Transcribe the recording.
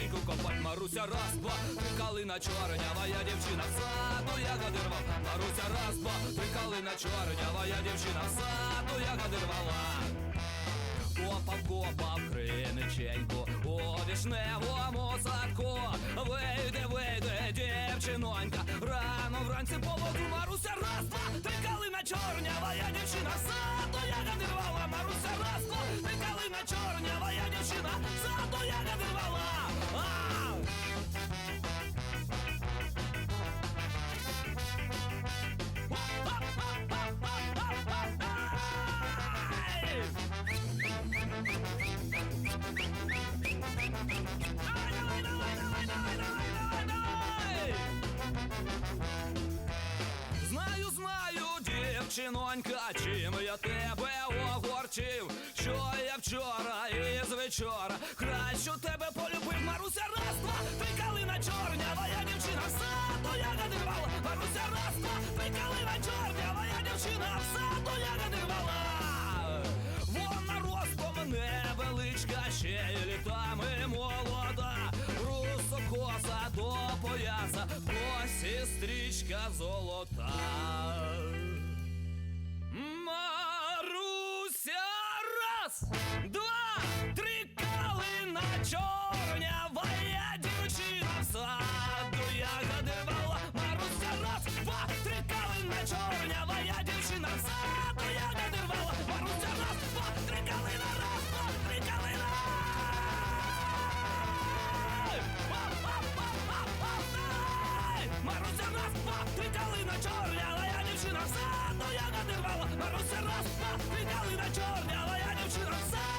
копать. Маруся раз, два, три калина чорнява, я дівчина в саду ягоди рвав Маруся раз, два, три калина чорнява, я дівчина в саду ягоди рвала. Копав, копав криниченьку. У вішневому садку Вийде, вийде, дівчинонька. Рано вранці по воду Маруся раз, два, три калина чорнява, я дівчина в саду ягоди рвала. Маруся раз, два, три калина чорнява, дівчинонька, чим я тебе огорчив, що я вчора і з вечора краще тебе полюбив. Маруся раз, два, три калина чорнява, я дівчина в саду ягоди рвала. Маруся раз, два, три калина чорнява, я дівчина в саду ягоди рвала. Вона ростом невеличка, ще й літами молода, русокоса до пояса, косі стрічка золота. Калина чорнява, я дівчина в саду ягоди рвала. Маруся, раз, два, три калина, раз, два, три калина. Ай! Маруся, раз, два, три калина чорнява, я дівчина в саду ягоди рвала. Маруся, раз, два, три калина чорнява, я дівчина в саду